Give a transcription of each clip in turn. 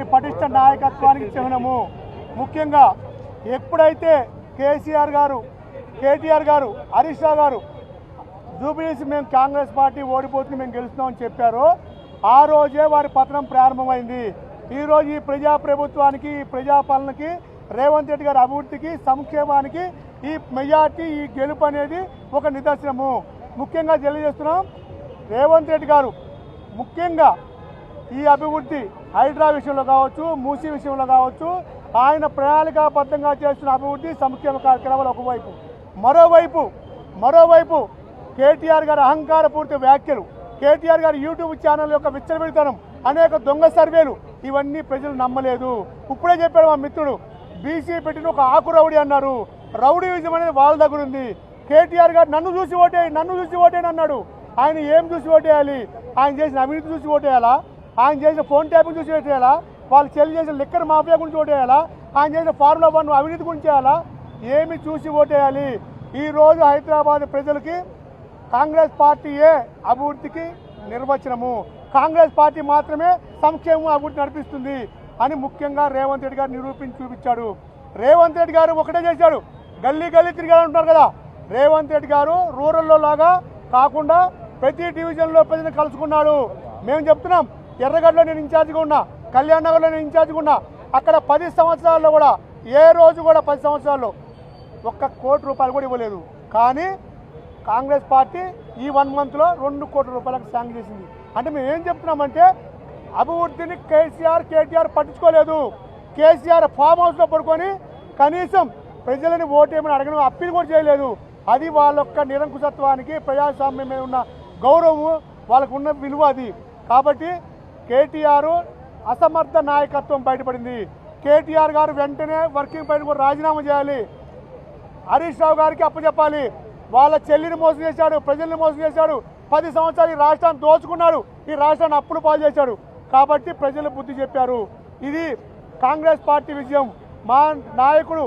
గారి పటిష్ట నాయకత్వానికి చిహ్నము ముఖ్యంగా ఎప్పుడైతే కేసీఆర్ గారు కేటీఆర్ గారు హరీష్ రావు గారు జూబిలీస్ మేము కాంగ్రెస్ పార్టీ ఓడిపోతుంది మేము గెలుస్తామని చెప్పారో ఆ రోజే వారి పతనం ప్రారంభమైంది. ఈరోజు ఈ ప్రజా ప్రభుత్వానికి ఈ ప్రజాపాలనకి రేవంత్ రెడ్డి గారి అభివృద్ధికి సంక్షేమానికి ఈ మెజార్టీ ఈ గెలుపు అనేది ఒక నిదర్శనము. ముఖ్యంగా తెలియజేస్తున్నాం రేవంత్ రెడ్డి గారు ముఖ్యంగా ఈ అభివృద్ధి హైడ్రా విషయంలో కావచ్చు మూసీ విషయంలో కావచ్చు ఆయన ప్రణాళికాబద్ధంగా చేస్తున్న అభివృద్ధి సంక్షేమ కార్యక్రమాలు ఒకవైపు. మరోవైపు మరోవైపు కేటీఆర్ గారి అహంకారపూరిత వ్యాఖ్యలు కేటీఆర్ గారి యూట్యూబ్ ఛానల్ యొక్క విచ్చలవిడితనం అనేక దొంగ సర్వేలు ఇవన్నీ ప్రజలు నమ్మలేదు. ఇప్పుడే చెప్పాడు మా మిత్రుడు బీసీ పెట్టిన ఒక ఆకు రౌడీ అన్నారు. రౌడీ విజయం అనేది వాళ్ళ దగ్గర ఉంది. కేటీఆర్ గారు నన్ను చూసి ఓటే నన్ను చూసి ఓటేనన్నాడు ఆయన ఏం చూసి ఓటేయాలి? ఆయన చేసిన అవినీతి చూసి ఓటేయాలా? ఆయన చేసిన ఫోన్ ట్యాపింగ్ చూసి చేయాలా వాళ్ళు చెల్లి చేసిన లిక్కర్ మాఫియా గురించి ఓటేయాలా? ఆయన చేసిన ఫార్ములా వన్ అవినీతి గురించి చేయాలా? ఏమి చూసి ఓటేయాలి? ఈరోజు హైదరాబాద్ ప్రజలకి కాంగ్రెస్ పార్టీయే అభివృద్ధికి నిర్వచనము? కాంగ్రెస్ పార్టీ మాత్రమే సంక్షేమం అభివృద్ధి నడిపిస్తుంది అని ముఖ్యంగా రేవంత్ రెడ్డి గారు నిరూపించి చూపించాడు. రేవంత్ రెడ్డి గారు ఒకటే చేశాడు. గల్లీ గల్లీ తిరిగాలంటున్నారు కదా. రేవంత్ రెడ్డి గారు రూరల్లో లాగా కాకుండా ప్రతి డివిజన్లో ప్రజలను కలుసుకున్నాడు. మేము చెప్తున్నాం ఎర్రగడ్డలో నేను ఇన్ఛార్జిగా ఉన్నా కళ్యాణ్ నగర్లో నేను ఇన్ఛార్జిగా ఉన్నా అక్కడ పది సంవత్సరాల్లో కూడా ఏ రోజు కూడా పది సంవత్సరాల్లో ఒక్క కోటి రూపాయలు కూడా ఇవ్వలేదు. కానీ కాంగ్రెస్ పార్టీ ఈ వన్ మంత్లో రెండు కోట్ల రూపాయలకు శాంక్షన్ చేసింది. అంటే మేము ఏం చెప్తున్నామంటే అభివృద్ధిని కేసీఆర్ కేటీఆర్ పట్టించుకోలేదు. కేసీఆర్ ఫామ్ హౌస్లో పడుకొని కనీసం ప్రజలని ఓటేమని అడగడం అప్పీల్ కూడా చేయలేదు. అది వాళ్ళ యొక్క నిరంకుశత్వానికి ప్రజాస్వామ్యం మీద ఉన్న గౌరవము వాళ్ళకు ఉన్న విలువ అది. కాబట్టి కేటీఆర్ అసమర్థ నాయకత్వం బయటపడింది. కేటీఆర్ గారు వెంటనే వర్కింగ్ పైన కూడా రాజీనామా చేయాలి. హరీష్ రావు గారికి అప్పచెప్పాలి. వాళ్ళ చెల్లిని మోసం చేశాడు ప్రజల్ని మోసం చేశాడు. పది సంవత్సరాలు ఈ రాష్ట్రాన్ని దోచుకున్నాడు ఈ రాష్ట్రాన్ని అప్పులు పాలు చేశాడు కాబట్టి ప్రజలు బుద్ధి చెప్పారు. ఇది కాంగ్రెస్ పార్టీ విజయం. మా నాయకుడు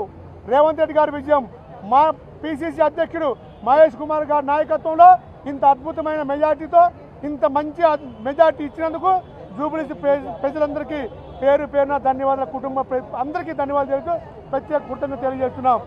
రేవంత్ రెడ్డి గారి విజయం. మా పిసిసి అధ్యక్షుడు మహేష్ కుమార్ గారి నాయకత్వంలో ఇంత అద్భుతమైన మెజార్టీతో ఇంత మంచి మెజార్టీ ఇచ్చినందుకు జూబిలీస్ ప్రజలందరికీ పేరు పేరున ధన్యవాదాలు కుటుంబ అందరికీ ధన్యవాదాలు తెలుస్తూ ప్రత్యేక కృతజ్ఞత తెలియజేస్తున్నాం.